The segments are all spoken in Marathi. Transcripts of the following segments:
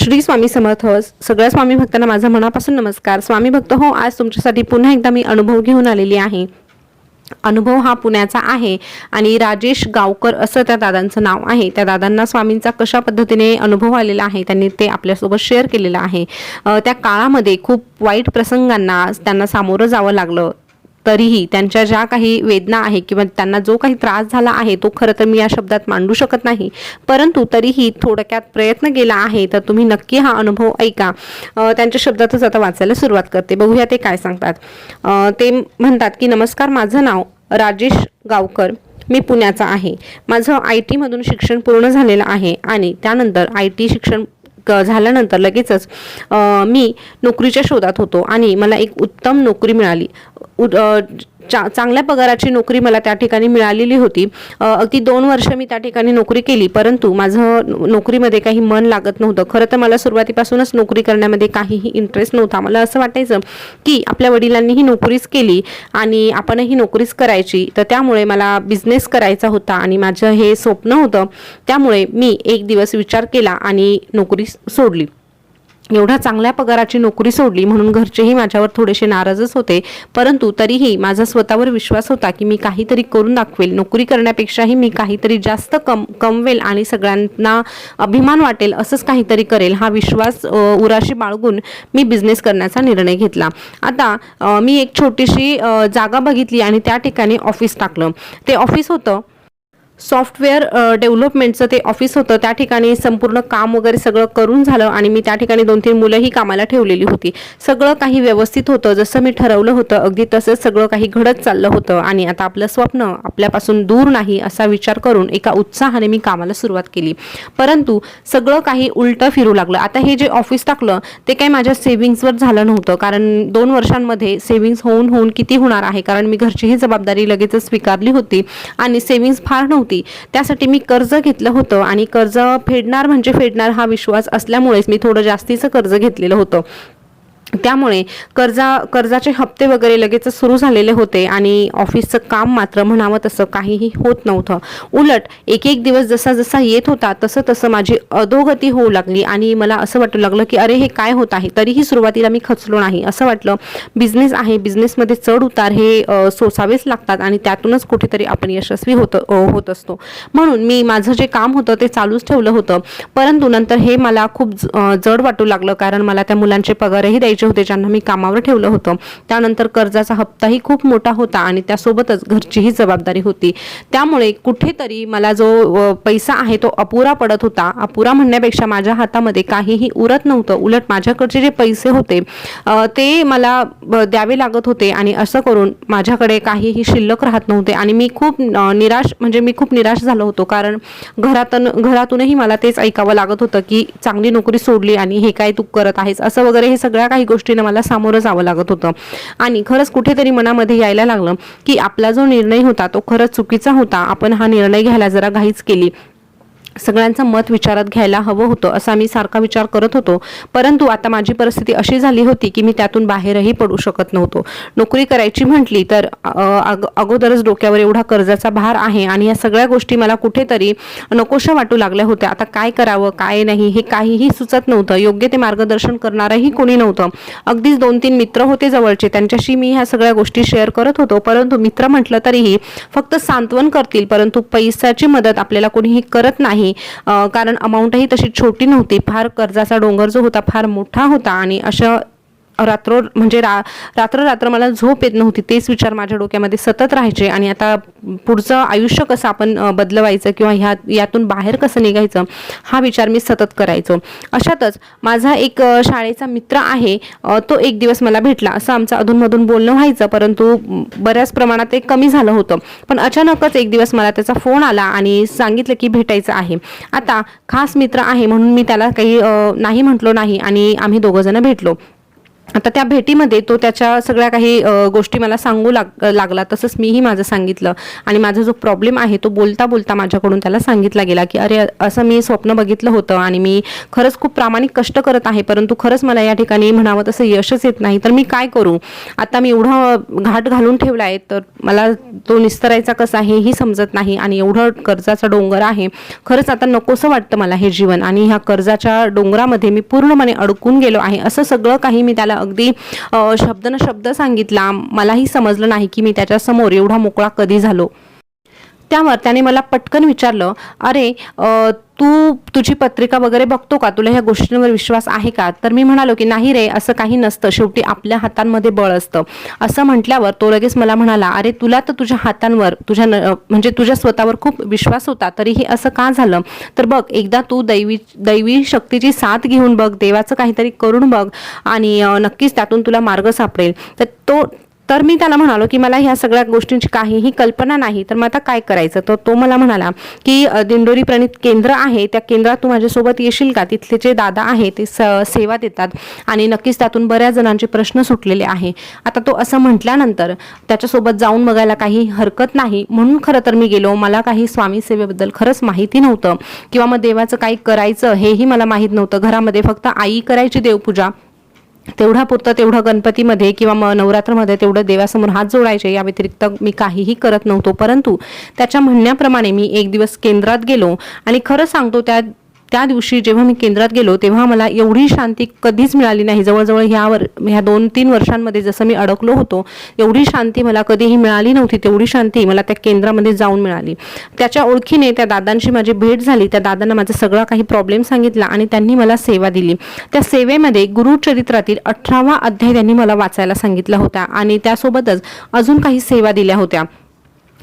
श्री स्वामी समर्थ सगळ्या स्वामी भक्तांना माझा मनापासून नमस्कार. स्वामी भक्त हो आज तुमच्यासाठी पुन्हा एकदा मी अनुभव घेऊन आलेली आहे. अनुभव हा पुण्याचा आहे आणि राजेश गावकर असं त्या दादांचं नाव आहे. त्या दादांना स्वामींचा कशा पद्धतीने अनुभव आलेला आहे त्यांनी ते आपल्यासोबत शेअर केलेलं आहे. त्या काळामध्ये खूप वाईट प्रसंगांना त्यांना सामोरं जावं लागलं. तरीही त्यांच्या ज्या काही वेदना आहे किंवा त्यांना जो काही त्रास झाला आहे तो खरं तर मी या शब्दात मांडू शकत नाही. परंतु तरीही थोडक्यात प्रयत्न केला आहे तर तुम्ही नक्की हा अनुभव ऐका. त्यांच्या शब्दातच आता वाचायला सुरुवात करते. बघूया ते काय सांगतात. ते म्हणतात की नमस्कार माझं नाव राजेश गावकर. मी पुण्याचा आहे. माझं आय टीमधून शिक्षण पूर्ण झालेलं आहे आणि त्यानंतर आय टी शिक्षण क- झाल्यानंतर लगेचच मी नोकरीच्या शोधात होतो आणि मला एक उत्तम नोकरी मिळाली. चा चांगल्या पगाराची नोकरी मला त्या ठिकाणी मिळालेली होती. अगदी दोन वर्ष मी त्या ठिकाणी नोकरी केली परंतु माझं नोकरीमध्ये काही मन लागत नव्हतं. खरं तर मला सुरुवातीपासूनच नोकरी करण्यामध्ये काहीही इंटरेस्ट नव्हता. मला असं वाटायचं की आपल्या वडिलांनीही नोकरीच केली आणि आपणही नोकरीच करायची. तर त्यामुळे मला बिझनेस करायचा होता आणि माझं हे स्वप्न होतं. त्यामुळे मी एक दिवस विचार केला आणि नोकरी सोडली. एवढ्या चांगल्या पगाराची नोकरी सोडली म्हणून घरचेही माझ्यावर थोडेसे नाराजच होते. परंतु तरीही माझा स्वतःवर विश्वास होता की मी काहीतरी करून दाखवेल. नोकरी करण्यापेक्षाही मी काहीतरी जास्त कम कमवेल आणि सगळ्यांना अभिमान वाटेल असंच काहीतरी करेल हा विश्वास उराशी बाळगून मी बिझनेस करण्याचा निर्णय घेतला. आता मी एक छोटीशी जागा बघितली आणि त्या ठिकाणी ऑफिस टाकलं. ते ऑफिस होतं सॉफ्टवेअर डेव्हलपमेंटचं ते ऑफिस होतं त्या ठिकाणी संपूर्ण काम वगैरे सगळं करून झालं आणि मी त्या ठिकाणी दोन तीन मुलंही कामाला ठेवलेली होती. सगळं काही व्यवस्थित होतं जसं मी ठरवलं होतं अगदी तसंच सगळं काही घडत चाललं होतं आणि आता आपलं स्वप्न आपल्यापासून दूर नाही असा विचार करून एका उत्साहाने मी कामाला सुरुवात केली. परंतु सगळं काही उलटं फिरू लागलं. आता हे जे ऑफिस टाकलं ते काही माझ्या सेव्हिंग्सवर झालं नव्हतं. कारण दोन वर्षांमध्ये सेव्हिंग्स होऊन होऊन किती होणार आहे? कारण मी घरचीही जबाबदारी लगेचच स्वीकारली होती आणि सेव्हिंग्स फार नव्हती. त्यासाठी मी कर्ज घेतलं होतं आणि कर्ज फेडणार म्हणजे फेडणार हा विश्वास असल्यामुळेच मी थोडं जास्तीचं कर्ज घेतलेलं होतं. त्यामुळे कर्जा कर्जाचे हप्ते वगैरे लगेचच सुरू झालेले होते आणि ऑफिसचं काम मात्र म्हणावं तसं काहीही होत नव्हतं. उलट एक एक दिवस जसा जसा येत होता तसं तसं माझी अधोगती होऊ लागली आणि मला असं वाटू लागलं की अरे हे काय होत आहे? तरीही सुरुवातीला मी खचलो नाही. असं वाटलं बिझनेस आहे बिझनेसमध्ये चढ उतार हे सोसावेच लागतात आणि त्यातूनच कुठेतरी आपण यशस्वी होत होत असतो. म्हणून मी माझं जे काम होतं ते चालूच ठेवलं होतं. परंतु नंतर हे मला खूप ज- जड वाटू लागलं कारण मला त्या मुलांचे पगारही द्यायचे होते ज्यांना मी कामावर ठेवलं होतं. त्यानंतर कर्जाचा हप्ताही खूप मोठा होता आणि त्यासोबतच घरचीही जबाबदारी होती. त्यामुळे कुठेतरी मला जो पैसा आहे तो अपुरा पडत होता. अपुरा म्हणण्यापेक्षा माझ्या हातामध्ये काहीही उरत नव्हतं. उलट माझ्याकडचे जे पैसे होते ते मला द्यावे लागत होते आणि असं करून माझ्याकडे काहीही शिल्लक राहत नव्हते आणि मी खूप निराश म्हणजे मी खूप निराश झालो होतो. कारण घरातून घरातूनही मला तेच ऐकावं लागत होतं की चांगली नोकरी सोडली आणि हे काय तू करत आहेस? असं वगैरे हे सगळ्या काही गोष्टीनं मला सामोरं जावं लागत होतं. आणि खरंच कुठेतरी मनामध्ये यायला लागलं की आपला जो निर्णय होता तो खरंच चुकीचा होता. आपण हा निर्णय घ्यायला जरा घाईच केली. सगळ्यांचं मत विचारात घ्यायला हवं होतं असा मी सारखा विचार करत होतो. परंतु आता माझी परिस्थिती अशी झाली होती की मी त्यातून बाहेरही पडू शकत नव्हतो. नोकरी करायची म्हटली तर अगोदरच डोक्यावर एवढा कर्जाचा भार आहे आणि या सगळ्या गोष्टी मला कुठेतरी नकोशा वाटू लागल्या होत्या. आता काय करावं काय नाही हे काहीही सुचत नव्हतं. योग्य ते मार्गदर्शन करणारही कोणी नव्हतं. अगदीच दोन तीन मित्र होते जवळचे त्यांच्याशी मी ह्या सगळ्या गोष्टी शेअर करत होतो. परंतु मित्र म्हटलं तरीही फक्त सांत्वन करतील परंतु पैशाची मदत आपल्याला कोणीही करत नाही. नाही कारण अमाऊंटही तशी छोटी नव्हती. फार कर्जाचा डोंगर जो होता फार मोठा होता आणि अशा रात्र म्हणजे रा रात्र रात्र मला झोप येत नव्हती तेच विचार माझ्या डोक्यामध्ये सतत राहायचे. आणि आता पुढचं आयुष्य कसं आपण बदलवायचं किंवा ह्या यातून बाहेर कसं निघायचं हा विचार मी सतत करायचो. अशातच माझा एक शाळेचा मित्र आहे तो एक दिवस मला भेटला. असं आमचं अधूनमधून बोलणं व्हायचं परंतु बऱ्याच प्रमाणात ते कमी झालं होतं. पण अचानकच एक दिवस मला त्याचा फोन आला आणि सांगितलं की भेटायचं आहे. आता खास मित्र आहे म्हणून मी त्याला काही नाही म्हटलो नाही आणि आम्ही दोघंजणं भेटलो. आता त्या भेटीमध्ये तो त्याच्या सगळ्या काही गोष्टी मला सांगू लाग लागला. तसंच मीही माझं सांगितलं. आणि माझा जो प्रॉब्लेम आहे तो बोलता बोलता माझ्याकडून त्याला सांगितला गेला की अरे असं मी स्वप्न बघितलं होतं आणि मी खरंच खूप प्रामाणिक कष्ट करत आहे परंतु खरंच मला या ठिकाणी म्हणावं तसं यशच येत नाही. तर मी काय करू? आता मी एवढा घाट घालून ठेवला आहे तर मला तो निस्तरायचा कसा हेही समजत नाही आणि एवढं कर्जाचा डोंगर आहे. खरंच आता नकोसं वाटतं मला हे जीवन आणि ह्या कर्जाच्या डोंगरामध्ये मी पूर्णपणे अडकून गेलो आहे. असं सगळं काही मी त्याला अगदी शब्द न शब्द सांगितला मलाही समजलं नाही की मी त्याच्यासमोर एवढा मोकळा कधी झालो. त्यावर त्याने मला पटकन विचारलं अरे तू तुझी पत्रिका वगैरे बघतो का? तुला ह्या गोष्टींवर विश्वास आहे का? तर मी म्हणालो की नाही रे असं काही नसतं. शेवटी आपल्या हातांमध्ये बळ असतं. असं म्हटल्यावर तो लगेच मला म्हणाला अरे तुला तर तुझ्या हातांवर तुझ्या न म्हणजे तुझ्या स्वतःवर खूप विश्वास होता तरीही असं का झालं? तर बघ एकदा तू दैवी दैवी शक्तीची साथ घेऊन बघ देवाचं काहीतरी करून बघ आणि नक्कीच त्यातून तुला मार्ग सापडेल. तर तो तर मी त्याला म्हणालो की मला ह्या सगळ्या गोष्टींची काहीही कल्पना नाही तर मग आता काय करायचं? तर तो मला म्हणाला की दिंडोरी प्रणित केंद्र आहे त्या केंद्रात तू माझ्यासोबत येशील का? तिथले जे दादा आहे ते स सेवा देतात आणि नक्कीच त्यातून बऱ्याच जणांचे प्रश्न सुटलेले आहे. आता तो असं म्हटल्यानंतर त्याच्यासोबत जाऊन बघायला काही हरकत नाही. म्हणून खरं तर मी गेलो. मला काही स्वामी सेवेबद्दल खरंच माहिती नव्हतं किंवा मग देवाचं काही करायचं हेही मला माहीत नव्हतं. घरामध्ये फक्त आई करायची देवपूजा. तेवढा पुरतं तेवढं गणपतीमध्ये किंवा मग नवरात्रमध्ये तेवढं देवासमोर हात जोडायचे या व्यतिरिक्त मी काहीही करत नव्हतो. परंतु त्याच्या म्हणण्याप्रमाणे मी एक दिवस केंद्रात गेलो आणि खरं सांगतो त्या त्या दिवशी जेव्हा मी केंद्रात गेलो तेव्हा मला एवढी शांती कधीच मिळाली नाही. जवळजवळ ह्या वर ह्या दोन तीन वर्षांमध्ये जसं मी अडकलो होतो एवढी शांती मला कधीही मिळाली नव्हती. तेवढी शांती मला त्या केंद्रामध्ये जाऊन मिळाली. त्याच्या ओळखीने त्या दादांशी माझी भेट झाली. त्या दादांना माझा सगळा काही प्रॉब्लेम सांगितला आणि त्यांनी मला सेवा दिली. त्या सेवेमध्ये गुरुचरित्रातील अठरावा अध्याय त्यांनी मला वाचायला सांगितला होता आणि त्यासोबतच अजून काही सेवा दिल्या होत्या.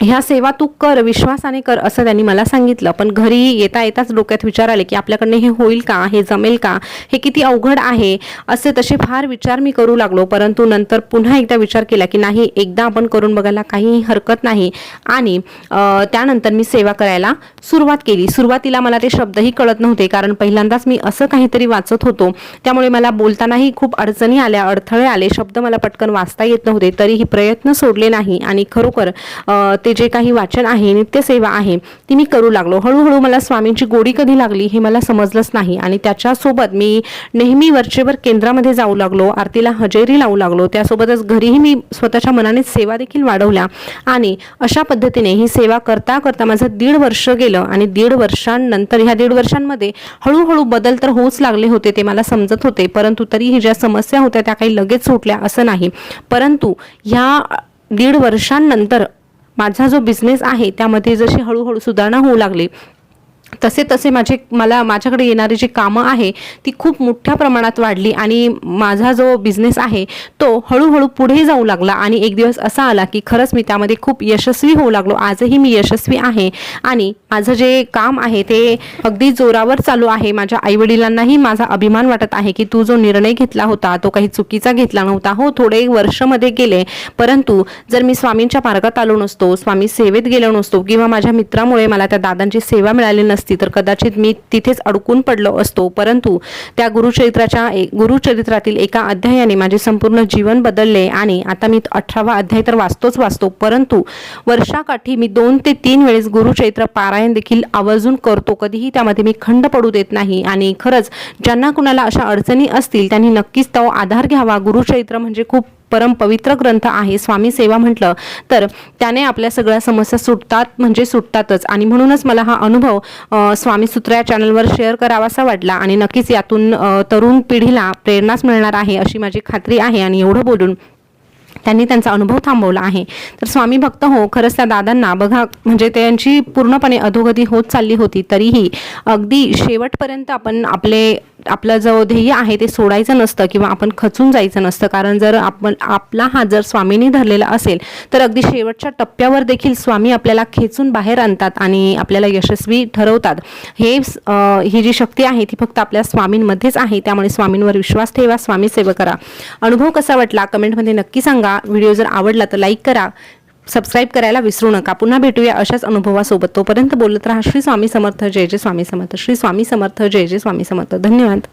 ह्या सेवा तू कर विश्वासाने कर असं त्यांनी मला सांगितलं. पण घरी येता येताच डोक्यात विचार आले की आपल्याकडनं हे होईल का? हे जमेल का? हे किती अवघड आहे? असे तसे फार विचार मी करू लागलो. परंतु नंतर पुन्हा एकदा विचार केला की नाही एकदा आपण करून बघायला काही हरकत नाही. आणि त्यानंतर मी सेवा करायला सुरुवात केली. सुरुवातीला मला ते शब्दही कळत नव्हते. कारण पहिल्यांदाच मी असं काहीतरी वाचत होतो. त्यामुळे मला बोलतानाही खूप अडचणी आल्या अडथळे आले. शब्द मला पटकन वाचता येत नव्हते. तरीही प्रयत्न सोडले नाही. आणि खरोखर ते जे काही वाचन आहे नित्यसेवा आहे ती मी करू लागलो. हळूहळू मला स्वामींची गोडी कधी लागली हे मला समजलंच नाही आणि त्याच्यासोबत मी नेहमी वरचेवर केंद्रामध्ये जाऊ लागलो आरतीला हजेरी लावू लागलो. त्यासोबतच घरीही मी स्वतःच्या मनाने सेवा देखील वाढवल्या आणि अशा पद्धतीने ही सेवा करता करता माझं दीड वर्ष गेलं आणि दीड वर्षांनंतर ह्या दीड वर्षांमध्ये हळूहळू बदल तर होऊच लागले होते ते मला समजत होते परंतु तरीही ज्या समस्या होत्या त्या काही लगेच सुटल्या असं नाही. परंतु ह्या दीड वर्षांनंतर माझा जो बिझनेस आहे त्यामध्ये जशी हळूहळू सुधारणा होऊ लागली तसे तसे माझे मला माझ्याकडे येणारी जी कामं आहे ती खूप मोठ्या प्रमाणात वाढली आणि माझा जो बिझनेस आहे तो हळूहळू पुढे जाऊ लागला आणि एक दिवस असा आला की खरंच मी त्यामध्ये खूप यशस्वी होऊ लागलो. आजही मी यशस्वी आहे आणि माझं जे काम आहे ते अगदी जोरावर चालू आहे. माझ्या आईवडिलांनाही माझा अभिमान वाटत आहे की तू जो निर्णय घेतला होता तो काही चुकीचा घेतला नव्हता. हो थोडे वर्षमध्ये गेले परंतु जर मी स्वामींच्या मार्गात आलो नसतो स्वामी सेवेत गेलो नसतो किंवा माझ्या मित्रामुळे मला त्या दादांची सेवा मिळाली नसते असती तर कदाचित मी तिथेच अडकून पडलो असतो. परंतु त्या गुरुचरित्राच्या ए- गुरुचरित्रातील एका अध्यायाने माझे संपूर्ण जीवन बदलले आणि आता मी अठरावा अध्याय तर वाचतोच वाचतो. परंतु वर्षाकाठी मी दोन ते तीन वेळेस गुरुचरित्र पारायण देखील आवर्जून करतो. कधीही त्यामध्ये मी खंड पडू देत नाही आणि खरंच ज्यांना कुणाला अशा अडचणी असतील त्यांनी नक्कीच तो आधार घ्यावा. गुरुचरित्र म्हणजे खूप परम पवित्र ग्रंथ आहे. स्वामी सेवा म्हटलं तर त्याने आपल्या सगळ्या समस्या सुटतात म्हणजे सुटतातच. आणि म्हणूनच मला हा अनुभव स्वामी सूत्र या चॅनलवर शेअर करावासा वाटला आणि नक्कीच यातून तरुण पिढीला प्रेरणाच मिळणार आहे अशी माझी खात्री आहे आणि एवढं बोलून त्यांनी त्यांचा अनुभव थांबवला आहे. तर स्वामी भक्त हो खरंच त्या दादांना बघा म्हणजे त्यांची पूर्णपणे अधोगती होत चालली होती. तरीही अगदी शेवटपर्यंत आपण आपले आपलं जो ध्येय आहे ते सोडायचं नसतं किंवा आपण खचून जायचं नसतं. कारण जर आपण आपला हा जर स्वामींनी धरलेला असेल तर अगदी शेवटच्या टप्प्यावर देखील स्वामी आपल्याला खेचून बाहेर आणतात आणि आपल्याला यशस्वी ठरवतात. हे ही जी शक्ती आहे ती फक्त आपल्या स्वामींमध्येच आहे. त्यामुळे स्वामींवर विश्वास ठेवा स्वामी सेवा करा. अनुभव कसा वाटला? कमेंटमध्ये नक्की सांगा. व्हिडिओ जर आवडला तर लाईक करा. सबस्क्राईब करायला विसरू नका. पुन्हा भेटूया अशाच अनुभवासोबत. तोपर्यंत बोलत राहा. श्री स्वामी समर्थ. जय जय स्वामी समर्थ. श्री स्वामी समर्थ. जय जय स्वामी समर्थ. धन्यवाद.